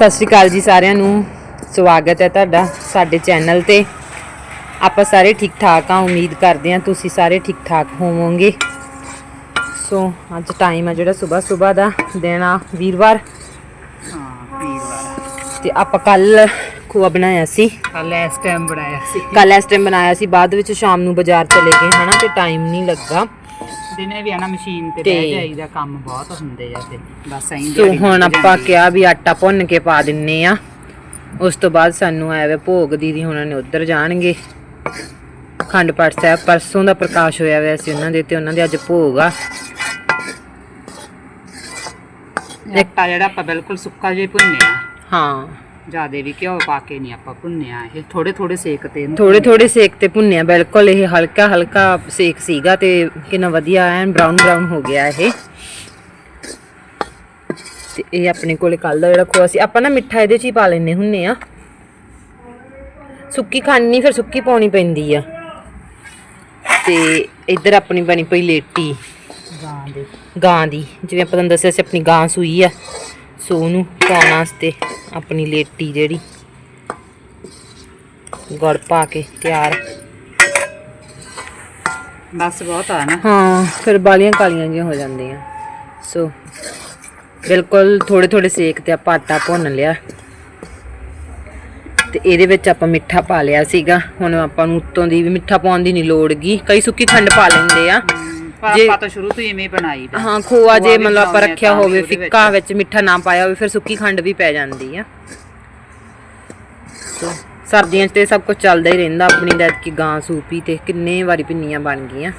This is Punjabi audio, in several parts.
ਸਤਿ ਸ਼੍ਰੀ ਅਕਾਲ ਜੀ ਸਾਰਿਆਂ ਨੂੰ। ਸਵਾਗਤ ਹੈ ਤੁਹਾਡਾ ਸਾਡੇ ਚੈਨਲ ਤੇ। ਆਪਾਂ ਸਾਰੇ ਠੀਕ ਠਾਕ ਆ ਉਮੀਦ ਕਰਦੇ ਹਾਂ ਤੁਸੀਂ ਸਾਰੇ ਠੀਕ ਠਾਕ ਹੋਵੋਗੇ। ਸੋ ਅੱਜ ਟਾਈਮ ਆ ਜਿਹੜਾ ਸਵੇਰ ਸਵੇਰ ਦਾ ਦਿਨ ਆ ਵੀਰਵਾਰ। ਹਾਂ ਵੀਰਵਾਰ ਤੇ ਆਪਾਂ ਕੱਲ ਖੋਆ ਬਣਾਇਆ ਸੀ। ਕੱਲ ਇਸ ਟਾਈਮ ਬਣਾਇਆ ਸੀ। ਕੱਲ ਇਸ ਟਾਈਮ ਬਣਾਇਆ ਸੀ ਬਾਅਦ ਵਿੱਚ ਸ਼ਾਮ ਨੂੰ ਬਾਜ਼ਾਰ ਚਲੇ ਗਏ ਹਨਾ ਤੇ ਟਾਈਮ ਨਹੀਂ ਲੱਗਾ। ਦਿਨੇ ਵੀ ਆ ਨਾ ਮਸ਼ੀਨ ਤੇ ਤੇ- ਬਹਿ ਜਾਈਦਾ ਕੰਮ ਬਹੁਤ ਹੁੰਦੇ ਆ ਤੇ ਬਸ ਐਂ ਸੋ ਹੁਣ ਆਪਾਂ ਕਿਹਾ ਵੀ ਆਟਾ ਭੁੰਨ ਕੇ ਪਾ ਦਿੰਨੇ ਆ। ਉਸ ਤੋਂ ਬਾਅਦ ਸਾਨੂੰ ਆਇਆ ਵੇ ਭੋਗ ਦੀਦੀ ਹੁਣਾਂ ਨੇ ਉੱਧਰ ਜਾਣਗੇ। ਖੰਡ ਪਾਠ ਸਾਹਿਬ ਪਰਸੋਂ ਦਾ ਪ੍ਰਕਾਸ਼ ਹੋਇਆ ਹੋਇਆ ਸੀ ਉਹਨਾਂ ਦੇ ਤੇ ਉਹਨਾਂ ਦੇ ਅੱਜ ਭੋਗ ਆ। ਆਟਾ ਜਿਹੜਾ ਆਪਾਂ ਬਿਲਕੁਲ ਸੁੱਕਾ ਜਿਹਾ ਭੁੰਨਿਆ। ਹਾਂ। ਜਿਆਦੇ ਵੀ ਘਿਓ ਪਾ ਕੇ ਨਹੀਂ ਆਪਾਂ ਭੁੰਨਿਆ ਇਹ। ਥੋੜੇ ਥੋੜੇ ਸੇਕ ਤੇ ਇਹਨੂੰ ਥੋੜੇ ਥੋੜੇ ਸੇਕ ਤੇ ਭੁੰਨਿਆ ਬਿਲਕੁਲ ਇਹ ਹਲਕਾ ਹਲਕਾ ਸੇਕ ਸੀਗਾ ਤੇ ਕਿੰਨਾ ਵਧੀਆ ਐਨ ਬਰਾਊਨ ਬਰਾਊਨ ਹੋ ਗਿਆ ਇਹ। ਤੇ ਇਹ ਆਪਣੇ ਕੋਲੇ ਕੱਲ ਦਾ ਜਿਹੜਾ ਖੋਆ ਸੀ ਆਪਾਂ ਨਾ ਮਿੱਠਾ ਇਹਦੇ ਚ ਹੀ ਪਾ ਲੈਨੇ ਹੁੰਨੇ ਆ ਸੁੱਕੀ ਖਾਣੀ ਫਿਰ ਸੁੱਕੀ ਪਾਉਣੀ ਪੈਂਦੀ ਆ। ਤੇ ਇੱਧਰ ਆਪਣੀ ਬਣੀ ਪਈ ਲੇਟੀ। ਗਾਂ ਦੇ। ਗਾਂ ਦੀ ਜਿਵੇਂ ਆਪਾਂ ਤੁਹਾਨੂੰ ਦੱਸਿਆ ਸੀ ਆਪਣੀ ਗਾਂ ਸੂਈ ਆ। ਸੋ ਉਹਨੂੰ ਪਾਉਣ ਵਾਸਤੇ ਆਪਣੀ ਲੇਟੀ ਜਿਹੜੀ ਗੁੜ ਪਾ ਕੇ ਤਿਆਰ। ਬਸ ਬਹੁਤ ਆ ਨਾ। ਹਾਂ ਫਿਰ ਬਾਲੀਆਂ ਕਾਲੀਆਂ ਜਿਹੀਆਂ ਹੋ ਜਾਂਦੀਆਂ। ਸੋ ਬਿਲਕੁਲ ਥੋੜੇ ਥੋੜੇ ਸੇਕ ਤੇ ਆਪਾਂ ਆਟਾ ਭੁੰਨ ਲਿਆ। ਤੇ ਇਹਦੇ ਵਿੱਚ ਆਪਾਂ ਮਿੱਠਾ ਪਾ ਲਿਆ ਸੀਗਾ। ਹੁਣ ਆਪਾਂ ਨੂੰ ਉੱਤੋਂ ਦੀ ਵੀ ਮਿੱਠਾ ਪਾਉਣ ਦੀ ਨਹੀਂ ਲੋੜ ਗੀ। ਕਈ ਸੁੱਕੀ ਖੰਡ ਪਾ ਲੈਂਦੇ ਆ। ਜੇ- ਆਪਾਂ ਤਾਂ ਸ਼ੁਰੂ ਤੋਂ ਹੀ ਇਵੇਂ ਬਣਾਈ ਦਾ। ਹਾਂ ਖੋਆ ਜੇ ਮਤਲਬ ਆਪਾਂ ਰੱਖਿਆ ਹੋਵੇ। ਫਿੱਕਾ ਵਿੱਚ ਮਿੱਠਾ ਨਾ ਪਾਇਆ ਹੋਵੇ ਫਿਰ ਸੁੱਕੀ ਖੰਡ ਵੀ ਪੈ ਜਾਂਦੀ ਆ। ਸੋ ਸਰਦੀਆਂ 'ਚ ਤੇ ਸਭ ਕੁਝ ਚੱਲਦਾ ਹੀ ਰਹਿੰਦਾ ਆਪਣੀ ਦਾ ਕਿ ਗਾਂ ਸੂਪੀ ਤੇ ਕਿੰਨੇ ਵਾਰੀ ਪਿੰਨੀਆਂ ਬਣ ਗਈਆਂ।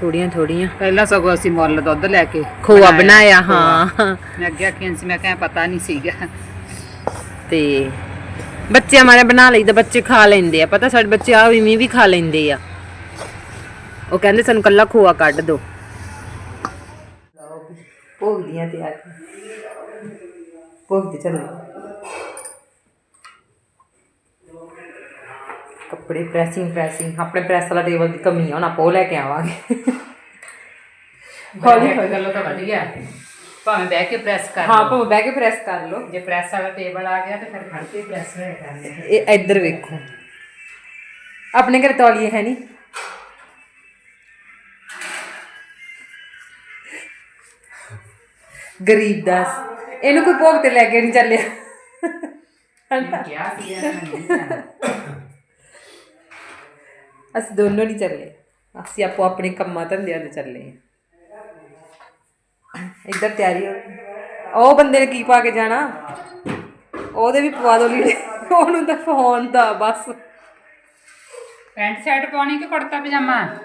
ਥੋੜੀਆਂ ਥੋੜੀਆਂ। ਪਹਿਲਾਂ ਸਗੋਂ ਅਸੀਂ ਮੁੱਲ ਦੁੱਧ ਲੈ ਕੇ ਖੋਆ ਬਣਾਇਆ। ਹਾਂ। ਮੈਂ ਅੱਗੇ ਆਖਿਆ ਸੀ ਮੈਂ ਕਿਹਾ ਪਤਾ ਨਹੀਂ ਸੀਗਾ। ਤੇ ਬੱਚਿਆਂ ਮਾਰੇ ਬਣਾ ਲਈਦਾ ਬੱਚੇ ਖਾ ਲੈਂਦੇ ਆ। ਪਤਾ ਸਾਡੇ ਬੱਚੇ ਆ ਵੀ ਵੀ ਖਾ ਲੈਂਦੇ ਆ। ਉਹ ਕਹਿੰਦੇ ਸਾਨੂੰ ਕੱਲਾ ਖੋਆ ਕੱਢ ਦੋ। ਭੋਗਦੀਆਂ ਤੇ ਆ ਭੋਗਦੇ ਚੱਲ। ਕੱਪੜੇ ਪ੍ਰੈਸਿੰਗ ਪ੍ਰੈਸਿੰਗ ਆਪਣੇ ਪ੍ਰੈਸ ਵਾਲਾ ਟੇਬਲ ਦੀ ਕਮੀ ਆ ਹੁਣ ਆਪਾਂ ਉਹ ਲੈ ਕੇ ਆਵਾਂਗੇ। ਹੌਲੀ ਹੌਲੀ ਗੱਲ ਤਾਂ ਵਧੀਆ। ਭਾਵੇਂ ਬਹਿ ਕੇ ਪ੍ਰੈਸ ਕਰ ਹਾਂ ਲਓ। ਭਾਵੇਂ ਬਹਿ ਕੇ ਪ੍ਰੈਸ ਕਰ ਲਓ। ਜੇ ਪ੍ਰੈਸ ਵਾਲਾ ਟੇਬਲ ਆ ਗਿਆ ਤੇ ਫਿਰ ਖੜ ਕੇ ਪ੍ਰੈਸ ਹੋਇਆ ਕਰਨੇ ਇਹ ਇੱਧਰ ਵੇਖੋ। ਆਪਣੇ ਘਰ ਤੌਲੀਏ ਹੈ ਨਹੀਂ ਗਰੀਬ ਦਾਸ ਇਹਨੂੰ ਕੋਈ ਭੋਗ ਤੇ ਲੈ ਕੇ ਨਹੀਂ ਚੱਲਿਆ। ਕਿਹਾ ਸੀ ਇਹਨਾਂ ਨੇ ਨਹੀਂ ਜਾਣਾ। ਅਸੀਂ ਦੋਨੋਂ ਨਹੀਂ ਚੱਲੇ। ਅਸੀਂ ਆਪੋ ਆਪਣੇ ਕੰਮਾਂ ਧੰਦਿਆਂ ਤੇ ਚੱਲੇ ਹਾਂ। ਇੱਧਰ ਤਿਆਰੀ ਹੋ ਉਹ ਬੰਦੇ ਨੇ ਕੀ ਪਾ ਕੇ ਜਾਣਾ? ਉਹਦੇ ਵੀ ਪਵਾ ਦੋ ਲੀੜੇ। ਉਹਨੂੰ ਤਾਂ ਫੋਨ ਦਾ ਬਸ। ਪੈਂਟ ਸ਼ਰਟ ਪਾਉਣੀ ਕਿ ਕੁੜਤਾ ਪਜਾਮਾ?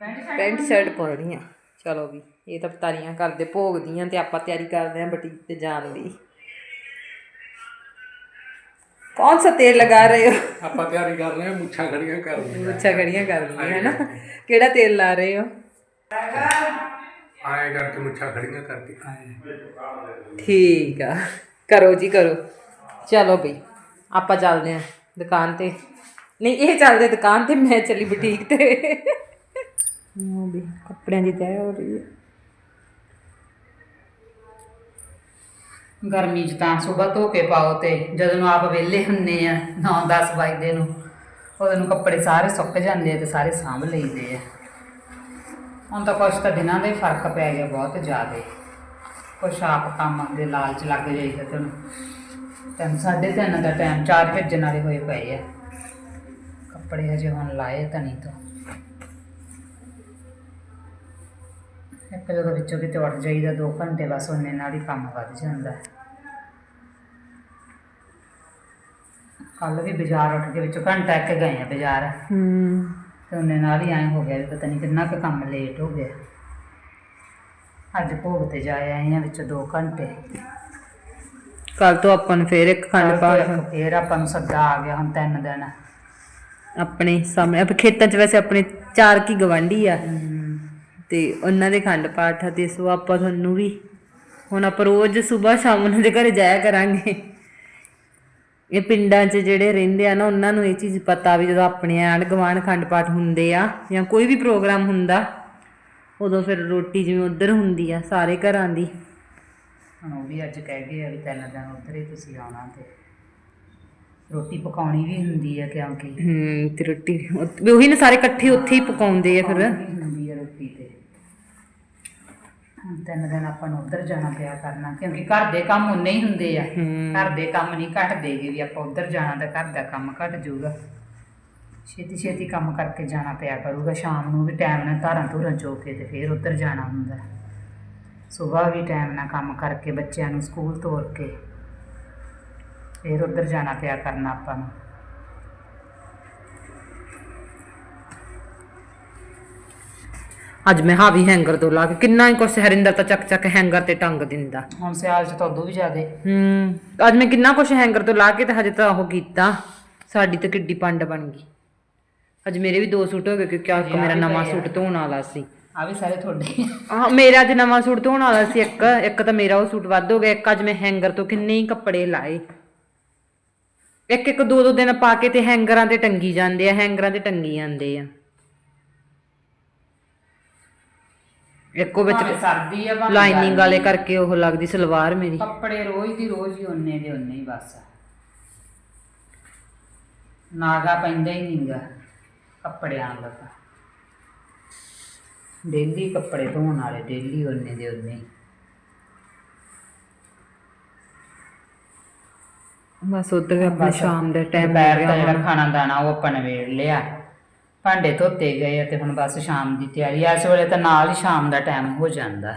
ਪੈਂਟ ਸ਼ਰਟ ਪਾਉਣੀ ਆ। ਚਲੋ ਵੀ। ਇਹ ਤਾਂ ਤਾਰੀਆਂ ਕਰਦੇ ਭੋਗ ਦੀਆਂ ਤੇ ਆਪਾਂ ਤਿਆਰੀ ਕਰਦੇ ਆਂ ਬੁਟੀਕ ਤੇ ਜਾਣ ਦੀ। ਕੌਣ ਸਾ ਤੇਲ ਲਗਾ ਰਹੇ ਹੋ? ਆਪਾਂ ਤਿਆਰੀ ਕਰ ਰਹੇ ਹਾਂ ਮੁੱਛਾਂ ਖੜੀਆਂ ਕਰ ਰਹੇ ਮੁੱਛਾਂ ਖੜੀਆਂ ਕਰਦੀਆਂ ਹੈ ਨਾ ਕਿਹੜਾ ਤੇਲ ਲਾ ਰਹੇ ਹੋ? ਆਏ ਕਰਕੇ ਮੁੱਛਾਂ ਖੜੀਆਂ ਕਰਕੇ। ਆਏ ਠੀਕ ਆ। ਕਰੋ ਜੀ ਕਰੋ। ਚਲੋ ਬਈ ਆਪਾਂ ਚੱਲਦੇ ਆਂ ਦੁਕਾਨ ਤੇ। ਨਹੀਂ ਇਹ ਚੱਲਦੇ ਦੁਕਾਨ ਤੇ ਮੈਂ ਚੱਲੀ ਬੁਟੀਕ ਤੇ। ਉਹ ਵੀ ਕੱਪੜਿਆਂ ਦੀ ਤਿਆਰੀ ਹੋ ਰਹੀ ਹੈ। ਗਰਮੀ ਚ ਤਾਂ ਸਵੇਰ ਧੋ ਕੇ ਪਾਓ ਤੇ ਜਦੋਂ ਨੂੰ ਆਪ ਵਿਹਲੇ ਹੁੰਨੇ ਆ 9-10 ਵਜੇ ਨੂੰ ਉਹਦੇ ਨੂੰ ਕੱਪੜੇ ਸਾਰੇ ਸੁੱਕ ਜਾਂਦੇ ਆ ਤੇ ਸਾਰੇ ਸਾਂਭ ਲਈਦੇ ਆ। ਹੁਣ ਤਾਂ ਕੁਛ ਤਾਂ ਦਿਨਾਂ ਦਾ ਹੀ ਫ਼ਰਕ ਪੈ ਗਿਆ ਬਹੁਤ ਜ਼ਿਆਦਾ। ਕੁਛ ਆਪ ਕੰਮ ਦੇ ਲਾਲਚ ਲੱਗ ਜਾਈਦਾ ਤੇ ਹੁਣ ਤਿੰਨ, ਸਾਢੇ ਤਿੰਨ ਦਾ ਟਾਈਮ ਚਾਰ ਭੇਜਣ ਵਾਲੇ ਹੋਏ ਪਏ ਆ। ਕੱਪੜੇ ਹਜੇ ਹੁਣ ਲਾਏ ਤਣੀ ਤੋਂ ਇੱਕ ਜਦੋਂ ਵਿੱਚੋਂ ਕਿਤੇ ਉੱਠ ਜਾਈਦਾ 2 ਘੰਟੇ ਬਸ ਉਹਨੇ ਨਾਲ ਹੀ ਕੰਮ ਵੱਧ ਜਾਂਦਾ। ਕੱਲ ਵੀ ਬਾਜ਼ਾਰ ਉੱਠ ਕੇ ਵਿੱਚੋਂ ਘੰਟਾ ਇੱਕ ਗਏ ਆ ਬਾਜ਼ਾਰ। ਹੂੰ। ਤੇ ਉਹਨੇ ਨਾਲ ਹੀ ਐਂ ਹੋ ਗਿਆ ਵੀ ਪਤਾ ਨਹੀਂ ਕਿੰਨਾ ਕੁ ਕੰਮ ਲੇਟ ਹੋ ਗਿਆ। ਅੱਜ ਭੋਗ ਤੇ ਜਾ ਆਏ ਆ ਵਿੱਚ 2 ਘੰਟੇ। ਕੱਲ ਤੋਂ ਆਪਾਂ ਨੂੰ ਫੇਰ ਇੱਕ ਖੰਡ ਪਾਠ ਫੇਰ ਆਪਾਂ ਨੂੰ ਸੱਦਾ ਆ ਗਿਆ ਹੁਣ ਤਿੰਨ ਦਿਨ। ਆਪਣੇ ਸਾਹਮਣੇ ਆਪਣੇ ਖੇਤਾਂ 'ਚ ਵੈਸੇ ਆਪਣੇ ਚਾਰ ਕੀ ਗਵਾਂਢੀ ਆ। ਤੇ ਉਹਨਾਂ ਦੇ ਖੰਡ ਪਾਠ ਆ ਤੇ ਸੋ ਆਪਾਂ ਤੁਹਾਨੂੰ ਵੀ ਹੁਣ ਆਪਾਂ ਰੋਜ਼ ਸਵੇਰ ਸ਼ਾਮ ਉਹਨਾਂ ਦੇ ਘਰੇ ਜਾਇਆ ਕਰਾਂਗੇ। ਇਹ ਪਿੰਡਾਂ 'ਚ ਜਿਹੜੇ ਰਹਿੰਦੇ ਆ ਨਾ ਉਹਨਾਂ ਨੂੰ ਇਹ ਚੀਜ਼ ਪਤਾ ਵੀ ਜਦੋਂ ਆਪਣੇ ਆਂਢ ਗੁਆਂਢ ਖੰਡ ਪਾਠ ਹੁੰਦੇ ਆ ਜਾਂ ਕੋਈ ਵੀ ਪ੍ਰੋਗਰਾਮ ਹੁੰਦਾ ਉਦੋਂ ਫਿਰ ਰੋਟੀ ਜਿਵੇਂ ਉਧਰ ਹੁੰਦੀ ਆ ਸਾਰੇ ਘਰਾਂ ਦੀ। ਉਹ ਵੀ ਅੱਜ ਕਹਿ ਗਏ ਆ ਵੀ ਤਿੰਨ ਦਿਨ ਉੱਧਰ ਹੀ ਤੁਸੀਂ ਆਉਣਾ ਤੇ ਰੋਟੀ ਪਕਾਉਣੀ ਵੀ ਹੁੰਦੀ ਆ ਕਿਉਂਕਿ। ਹੂੰ ਤੇ ਰੋਟੀ ਵੀ ਉਹੀ ਨਾ ਸਾਰੇ ਇਕੱਠੇ ਉੱਥੇ ਹੀ ਪਕਾਉਂਦੇ ਆ ਫਿਰ ਪਕਾਉਣੀ ਵੀ ਹੁੰਦੀ ਆ ਰੋਟੀ ਤੇ ਹੁਣ ਤਿੰਨ ਦਿਨ ਆਪਾਂ ਨੂੰ ਉੱਧਰ ਜਾਣਾ ਪਿਆ ਕਰਨਾ ਕਿਉਂਕਿ ਘਰ ਦੇ ਕੰਮ ਉਨੇ ਹੀ ਹੁੰਦੇ ਆ। ਹੂੰ। ਘਰ ਦੇ ਕੰਮ ਨਹੀਂ ਘਟਦੇਗੇ ਵੀ ਆਪਾਂ ਉੱਧਰ ਜਾਣਾ ਤਾਂ ਘਰ ਦਾ ਕੰਮ ਘਟ ਜਾਊਗਾ। ਛੇਤੀ ਛੇਤੀ ਕੰਮ ਕਰਕੇ ਜਾਣਾ ਪਿਆ ਕਰੂਗਾ ਸ਼ਾਮ ਨੂੰ ਵੀ ਟਾਈਮ ਨਾਲ ਧਾਰਾਂ ਧੁਰਾਂ ਚੋ ਕੇ ਤੇ ਫਿਰ ਉੱਧਰ ਜਾਣਾ ਹੁੰਦਾ। ਸਵੇਰ ਵੀ ਟਾਈਮ ਨਾਲ ਕੰਮ ਕਰਕੇ ਬੱਚਿਆਂ ਨੂੰ ਸਕੂਲ ਤੋਰ ਕੇ ਫਿਰ ਉੱਧਰ ਜਾਣਾ ਪਿਆ ਕਰਨਾ ਆਪਾਂ ਨੂੰ। ਅੱਜ ਮੈਂ ਹਾਵੀ ਹੈਂਗਰ ਤੋਂ ਲਾ ਕੇ ਕਿੰਨਾ ਹੀ ਕੁਛ ਹਰਿੰਦਰ ਤਾਂ ਚੱਕ ਚੱਕ ਹੈਂਗਰ ਤੇ ਟੰਗ ਦਿੰਦਾ। ਹੁਣ ਸਿਆਲ 'ਚ ਤਾਂ ਉਦੋਂ ਵੀ ਜ਼ਿਆਦੇ। ਹੂੰ ਅੱਜ ਮੈਂ ਕਿੰਨਾ ਕੁਛ ਹੈਂਗਰ ਤੋਂ ਲਾ ਕੇ ਤੇ ਹਜੇ ਤਾਂ ਉਹ ਕੀਤਾ। ਸਾਡੀ ਤਾਂ ਕਿੱਡੀ ਪੰਡ ਬਣ ਗਈ। ਅੱਜ ਮੇਰੇ ਵੀ ਦੋ ਸੂਟ ਹੋ ਗਏ ਕਿਉਂਕਿ ਅੱਜ ਮੇਰਾ ਨਵਾਂ ਸੂਟ ਧੋਣ ਵਾਲਾ ਸੀ। ਆ ਵੀ ਸਾਰੇ ਤੁਹਾਡੇ। ਹਾਂ ਮੇਰਾ ਅੱਜ ਨਵਾਂ ਸੂਟ ਧੋਣ ਵਾਲਾ ਸੀ ਇੱਕ। ਇੱਕ ਤਾਂ ਮੇਰਾ ਉਹ ਸੂਟ ਵੱਧ ਹੋ ਗਿਆ ਇੱਕ ਅੱਜ ਮੈਂ ਹੈਂਗਰ ਤੋਂ ਕਿੰਨੇ ਹੀ ਕੱਪੜੇ ਲਾਏ। ਇੱਕ ਇੱਕ ਦੋ ਦੋ ਦਿਨ ਪਾ ਕੇ ਤੇ ਹੈਂਗਰਾਂ ਤੇ ਟੰਗੀ ਜਾਂਦੇ ਆ ਹੈਂਗਰਾਂ ਤੇ ਟੰਗੀ ਜਾਂਦੇ ਆ। ਇੱਕੋ ਵਿੱਚ ਭਾਵੇਂ ਸਰਦੀ ਆ ਭਾਵੇਂ ਲਾਈਨਿੰਗ ਗਰਮੀ। ਵਾਲੇ ਕਰਕੇ ਉਹ ਲੱਗਦੀ ਸਲਵਾਰ ਮੇਰੀ। ਕੱਪੜੇ ਰੋਜ਼ ਦੀ ਰੋਜ਼ ਹੀ ਉਹਨੇ ਦੇ ਉਹਨੇ ਹੀ ਬਸ। ਨਾਗਾ ਪੈਂਦਾ ਹੀ ਨਹੀਂਗਾ ਕੱਪੜਿਆਂ ਦਾ ਤਾਂ। ਡੇਲੀ ਕੱਪੜੇ ਧੋਣ ਵਾਲੇ ਡੇਲੀ ਉਹਨੇ ਦੇ ਉਹਨੇ ਹੀ। ਬਸ ਉਧਰ ਸ਼ਾਮ ਦਾ ਟਾਈਮ ਦੁਪਹਿਰ ਦਾ ਜਿਹੜਾ। ਖਾਣਾ ਦਾਣਾ ਉਹ ਆਪਾਂ ਨਵੇੜ ਲਿਆ। ਭਾਂਡੇ ਧੋਤੇ ਗਏ ਆ ਤੇ ਹੁਣ ਬਸ ਸ਼ਾਮ ਦੀ ਤਿਆਰੀ ਆ। ਇਸ ਵੇਲੇ ਤਾਂ ਨਾਲ ਹੀ ਸ਼ਾਮ ਦਾ ਟਾਈਮ ਹੋ ਜਾਂਦਾ।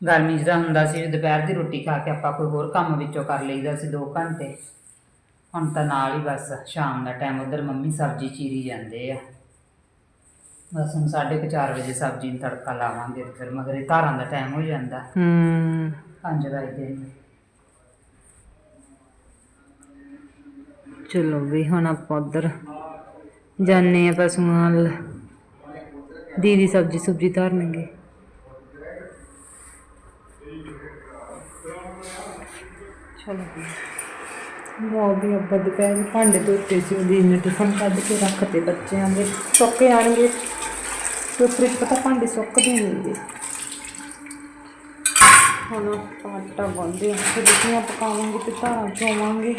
ਗਰਮੀ ਤਾਂ ਹੁੰਦਾ ਸੀ ਵੀ ਦੁਪਹਿਰ ਦੀ ਰੋਟੀ ਖਾ ਕੇ ਆਪਾਂ ਕੋਈ ਹੋਰ ਕੰਮ ਵਿੱਚੋਂ ਕਰ ਲਈਦਾ ਸੀ 2 ਘੰਟੇ। ਹੁਣ ਤਾਂ ਨਾਲ ਹੀ ਬਸ ਸ਼ਾਮ ਦਾ ਟਾਈਮ ਉਧਰ ਮੰਮੀ ਸਬਜ਼ੀ ਚੀਰੀ ਜਾਂਦੇ ਆ। ਬਸ ਹੁਣ 4:30 ਵਜੇ ਸਬਜ਼ੀ ਨੂੰ ਤੜਕਾ ਲਾਵਾਂਗੇ ਤੇ ਫਿਰ ਮਗਰੇ ਧਾਰਾਂ ਦਾ ਟਾਈਮ ਹੋ ਜਾਂਦਾ। ਹੂੰ। 5 ਵਜੇ ਚਲੋ ਵੀ ਹੁਣ ਆਪਾਂ ਉਧਰ ਜਾਣੇ ਆ ਪਸ਼ੂਆਂ ਵੱਲ ਦੀਦੀ ਸਬਜੀ ਸੁਬਜੀ ਧਰਨਗੇ। ਚਲੋ ਲੋ ਵੀ ਅੱਬਾ ਦੁਪਹਿਰ, ਭਾਂਡੇ ਧੋਤੇ ਸੀ, ਉਹਦੀ ਨੇ ਟਿਫਨ ਕੱਢ ਕੇ ਰੱਖਤੇ ਬੱਚਿਆਂ ਦੇ। ਸੁੱਕੇ ਜਾਣਗੇ। ਤੇ ਫ੍ਰਿਜ ਪਤਾ ਭਾਂਡੇ ਸੁੱਕਦੇ ਨਹੀਂ ਹੁੰਦੇ ਹੁਣ ਆਟਾ ਗੁੰਨਦੇ ਹਾਂ ਫਿਰ ਰੋਟੀਆਂ ਪਕਾਵਾਂਗੇ ਤੇ ਧਾਰਾਂ ਚੋਵਾਂਗੇ।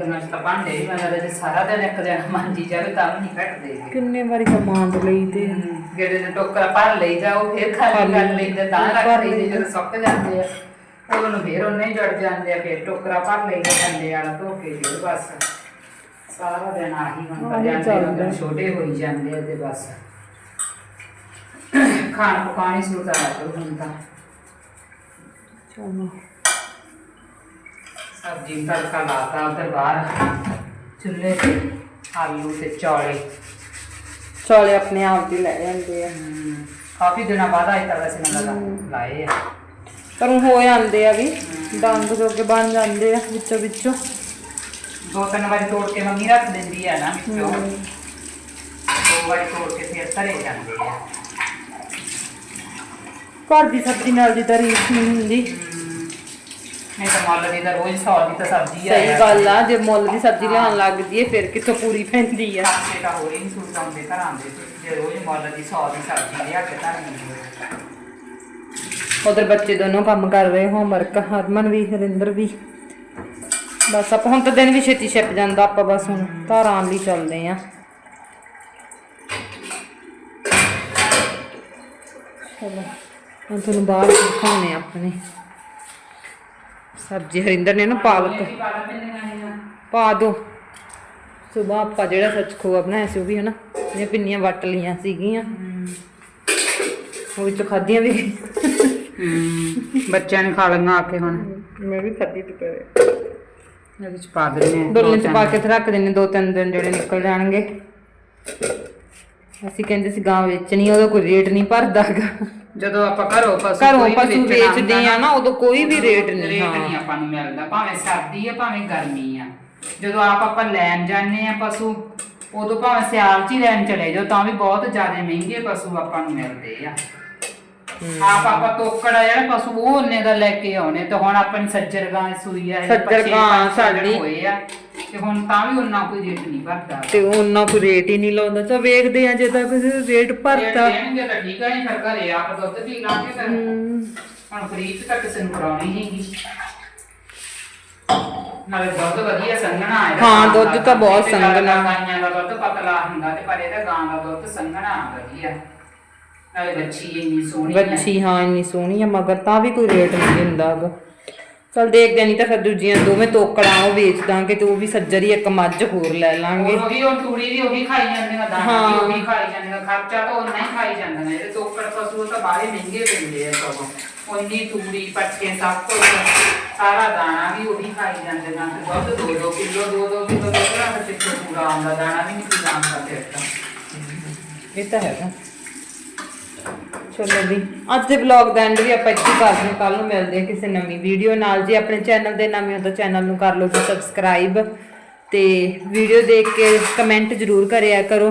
ਦਿਨਾਂ 'ਚ ਤਾਂ ਭਾਂਡੇ ਹੀ ਮੈਂ ਤੇ ਸਾਰਾ ਦਿਨ ਇੱਕ ਜਣਾ ਮਾਂਜੀ ਜਾਵੇ ਤਾਂ ਵੀ ਨਹੀਂ ਘਟਦੇ ਕਿੰਨੇ ਵਾਰੀ ਕਮਾਂਡ ਲਈ ਤੇ। ਜਿਹੜੇ ਦੇ ਟੋਕਰਾ ਭਰ ਲਈ ਜਾਓ ਫਿਰ ਖਾਲੀ ਕਰ ਲਈਦੇ ਤਾਂ ਰੱਖ ਲਈਦੇ ਜਦੋਂ ਸੁੱਕ ਜਾਂਦੇ ਆ ਉਹ ਨੂੰ ਫਿਰ ਉਹਨੇ ਜੜ ਜਾਂਦੇ ਆ ਫਿਰ ਟੋਕਰਾ ਭਰ ਲਈਦਾ ਥੱਲੇ ਵਾਲਾ ਧੋ ਕੇ ਫਿਰ ਬਸ। ਸਾਰਾ ਦਿਨ ਆਹੀ ਹੁੰਦਾ ਜਾਂਦੇ। ਉਦੋਂ ਛੋਟੇ ਹੋਈ ਜਾਂਦੇ ਆ ਤੇ ਬਸ। ਖਾਣ ਪਕਾਣੀ ਸ਼ੁਰੂ ਕਰਾ ਕਰੋ ਹੁਣ ਤਾਂ। ਚਲੋ। ਸਬਜ਼ੀ ਨੂੰ ਤੜਕਾ ਲਾਤਾ ਉਧਰ ਬਾਹਰ। ਚੁੱਲ੍ਹੇ ਤੇ ਆਲੂ ਤੇ ਚੌਲੇ। ਚੌਲੇ ਆਪਣੇ ਆਪ ਹੀ ਲੈ ਜਾਂਦੇ ਆ। ਹਮ, ਕਾਫੀ ਦਿਨਾਂ ਬਾਅਦ ਆਈ ਤਾਂ ਵੈਸੇ ਲਗਾ ਲਾਏ ਆ। ਪਰ ਉਹ ਹੋ ਜਾਂਦੇ ਆ ਵੀ ਡੰਗ ਜੋਗੇ ਬਣ ਜਾਂਦੇ ਆ ਵਿੱਚੋਂ ਵਿੱਚੋਂ। ਦੋ ਤਿੰਨ ਵਾਰੀ ਤੋੜ ਕੇ ਮੰਮੀ ਰੱਖ ਦਿੰਦੀ ਆ ਨਾ ਵਿੱਚੋਂ। ਦੋ ਵਾਰੀ ਤੋੜ ਕੇ ਫਿਰ ਧਰੇ ਜਾਂਦੇ ਆ। ਘਰ ਦੀ ਸਬਜ਼ੀ ਨਾਲ ਦੀ ਤਾਰੀਫ ਨਹੀਂ ਹੁੰਦੀ। ਨਹੀਂ ਤਾਂ ਮੁੱਲ ਦੀ ਤਾਂ ਰੋਜ਼ ਸੌ ਦੀ ਤਾਂ ਸਬਜ਼ੀ ਆ। ਸਹੀ ਗੱਲ ਆ ਜੇ ਮੁੱਲ ਦੀ ਸਬਜ਼ੀ ਲਿਆਉਣ ਲੱਗ ਜੀਏ ਫਿਰ ਕਿੱਥੋਂ ਪੂਰੀ ਪੈਂਦੀ ਆ? ਖਾਂਦੇ ਤਾਂ ਹੋਰ ਹੀ ਨਹੀਂ ਸੂਟ ਆਉਂਦੇ ਘਰਾਂ ਦੇ। ਜੇ ਰੋਜ਼ ਮੁੱਲ ਦੀ ਸੌ ਦੀ ਸਬਜ਼ੀ ਲਿਆ ਕੇ ਧਰਨੀ ਉਧਰ ਬੱਚੇ ਦੋਨੋਂ ਕੰਮ ਕਰ ਰਹੇ ਹੋਮਵਰਕ ਹਰਮਨ ਵੀ ਹਰਿੰਦਰ ਵੀ। ਬਸ ਆਪਾਂ ਹੁਣ ਤਾਂ ਦਿਨ ਵੀ ਛੇਤੀ ਛਿਪ ਜਾਂਦਾ ਆਪਾਂ ਬਸ ਹੁਣ ਧਾਰਾਂ ਲਈ ਚੱਲਦੇ ਆ ਚਲੋ ਹੁਣ ਤੁਹਾਨੂੰ ਬਾਹਰ ਦਿਖਾਉਣੇ ਆਪਣੇ। ਸਬਜ਼ੀ ਹਰਿੰਦਰ ਨੇ ਨਾ ਪਾਲਕ ਪਾ ਦੋ। ਸਵੇਰ ਆਪਾਂ ਜਿਹੜਾ ਸੱਚ ਖੋਆ ਬਣਾਇਆ ਸੀ ਉਹ ਵੀ ਹਨਾ ਇਹ ਪਿੰਨੀਆਂ ਵੱਟ ਲੀਆਂ ਸੀਗੀਆਂ। ਉਹ ਵਿੱਚੋਂ ਖਾਧੀਆਂ ਵੀ। ਬੱਚਿਆਂ ਨੇ ਖਾ ਲਈਆਂ ਆ ਕੇ ਹੁਣ। ਮੈਂ ਵੀ ਖਾਧੀ ਦੁਪਹਿਰੇ ਇਹਦੇ ਵਿੱਚ ਪਾ ਦਿੰਦੇ ਆ ਡੋਲੇ ਚ ਪਾ ਕੇ ਤੇ ਰੱਖ ਦਿੰਨੇ ਦੋ ਤਿੰਨ ਦਿਨ ਜਿਹੜੇ ਨਿਕਲ ਜਾਣਗੇ। ਅਸੀਂ ਕਹਿੰਦੇ ਸੀ ਗਾਂ ਵੇਚਣੀ ਉਹਦਾ ਕੋਈ ਰੇਟ ਨਹੀਂ ਭਰਦਾਗਾ ਜਦੋਂ ਆਪਾਂ ਘਰੋਂ ਪਸ਼ੂ ਘਰੋਂ ਕੋਈ ਵੀ ਪਸ਼ੂ ਵੇਚਣਾ ਵੇਚਦੇ ਆ ਨਾ ਉਦੋਂ ਕੋਈ ਵੀ ਰੇਟ ਨਹੀਂ ਰੇਟ ਹਾਂ। ਆਪਾਂ ਨੂੰ ਮਿਲਦਾ ਭਾਵੇਂ ਸਰਦੀ ਆ ਭਾਵੇਂ ਗਰਮੀ ਆ। ਜਦੋਂ ਆਪ ਆਪਾਂ ਲੈਣ ਜਾਂਦੇ ਆ ਪਸ਼ੂ ਉਦੋਂ ਭਾਵੇਂ ਸਿਆਲ 'ਚ ਹੀ ਲੈਣ ਚਲੇ ਜਾਓ ਤਾਂ ਵੀ ਬਹੁਤ ਜ਼ਿਆਦਾ ਮਹਿੰਗੇ ਪਸ਼ੂ ਆਪਾਂ ਨੂੰ ਮਿਲਦੇ ਆ। ਆਪ ਆਪਾਂ ਤੋਕੜ ਆ ਜਿਹੜਾ ਪਸ਼ੂ ਉਹ ਉਹਨੇ ਦਾ ਲੈ ਕੇ ਆਉਣੇ ਤੇ ਹੁਣ ਆਪਣੀ ਸੱਜਰ ਗਾਂ ਸੂਈ ਆ ਸੱਜਰ ਪੱਚੀ ਗਾਂ ਪੰਜ ਸਾਡੀ। ਹੋਏ ਆ। ਤੇ ਹੁਣ ਤਾਂ ਵੀ ਉਹਨਾਂ ਕੋਈ ਰੇਟ ਨਹੀਂ ਭਰਦਾ। ਤੇ ਉਹਨਾਂ ਕੋਈ ਰੇਟ ਹੀ ਨਹੀਂ ਲਾਉਂਦਾ। ਤਾਂ ਵੇਖਦੇ ਆ ਜੇ ਤਾਂ ਕਿਸੇ ਰੇਟ ਭਰਤਾ। ਦੇਣਗੇ ਤਾਂ ਠੀਕ ਹੈ ਨਹੀਂ ਫਿਰ ਘਰੇ ਆਪ ਦੁੱਧ ਪੀ ਲਾਂਗੇ ਫਿਰ। ਹੁਣ ਖਰੀਦ ਤਾਂ ਕਿਸੇ ਨੂੰ ਕਰਾਉਣੀ ਨਹੀਂਗੀ ਨਾਲੇ ਦੁੱਧ ਵਧੀਆ ਸੰਘਣਾ ਹੈ। ਹਾਂ, ਦੁੱਧ ਤਾਂ ਬਹੁਤ ਸੰਘਣਾ। ਗਾਈਆਂ ਦਾ ਦੁੱਧ ਪਤਲਾ ਹੁੰਦਾ ਤੇ ਪਰ ਇਹਦਾ ਗਾਂ ਦਾ ਦੁੱਧ ਸੰਘਣਾ ਵਧੀਆ। ਨਾਲੇ ਬੱਚੀ ਇੰਨੀ ਸੋਹਣੀ ਵੱਛੀ ਹਾਂ ਇੰਨੀ ਸੋਹਣੀ ਆ ਮਗਰ ਤਾਂ ਵੀ ਕੋਈ ਰੇਟ ਨਹੀਂ ਦਿੰਦਾ ਗਾ ਚਲ ਦੇਖਦੇ ਨਹੀਂ ਤਾਂ ਫਿਰ ਦੂਜੀਆਂ ਦੋਵੇਂ ਤੋਕੜਾਂ ਉਹ ਵੇਚ ਦਾਂਗੇ ਤੇ ਉਹ ਵੀ ਸੱਜਰ ਹੀ ਇੱਕ ਮੱਝ ਹੋਰ ਲੈ ਲਾਂਗੇ। ਉਹ ਵੀ ਉਹ ਤੂੜੀ ਵੀ ਉਹੀ ਖਾਈ ਜਾਂਦੀਆਂ ਦਾਣਾ ਵੀ। ਉਹੀ ਖਾਈ ਜਾਂਦੀਆਂ ਖਰਚਾ ਤਾਂ ਉਹਨਾਂ ਹੀ ਖਾਈ ਜਾਂਦੀਆਂ ਇਹਦੇ ਤੋਕੜ ਪਸ਼ੂ ਤਾਂ ਬਾਹਲੇ ਮਹਿੰਗੇ ਪੈਂਦੇ ਆ ਸਗੋਂ। ਉਨੀ ਤੂੜੀ ਪੱਠੇ ਸਭ ਕੁਝ ਸਾਰਾ ਦਾਣਾ ਵੀ ਉਹੀ ਖਾਈ ਜਾਂਦੇ ਨਾ ਤੇ ਦੁੱਧ ਦੋ ਦੋ ਕਿਲੋ ਦੋ ਦੋ ਕਿਲੋ ਦੁੱਧ ਨਾਲ ਤੇ ਪੂਰਾ ਆਉਂਦਾ ਦਾਣਾ ਵੀ ਨਹੀਂ ਆਉਂਦਾ ਫਿਰ ਤਾਂ। ਇਹ ਤਾਂ ਹੈਗਾ। ਚਲੋ ਵੀ। ਅੱਜ ਦੇ ਵਲੌਗ ਦਾ ਐਂਡ ਵੀ ਆਪਾਂ ਇੱਥੇ ਕਰਦੇ ਹਾਂ। ਕੱਲ ਨੂੰ ਮਿਲਦੇ ਹਾਂ ਕਿਸੇ ਨਵੀਂ ਵੀਡੀਓ ਨਾਲ। ਜੇ ਆਪਣੇ ਚੈਨਲ ਦੇ ਨਵੇਂ ਹੋ ਤਾਂ ਚੈਨਲ ਨੂੰ ਕਰ ਲਓ ਜੀ ਸਬਸਕ੍ਰਾਈਬ ਤੇ ਵੀਡੀਓ ਦੇਖ ਕੇ ਕਮੈਂਟ ਜ਼ਰੂਰ ਕਰਿਆ ਕਰੋ।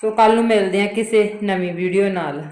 ਸੋ ਕੱਲ ਨੂੰ ਮਿਲਦੇ ਹਾਂ ਕਿਸੇ ਨਵੀਂ ਵੀਡੀਓ ਨਾਲ।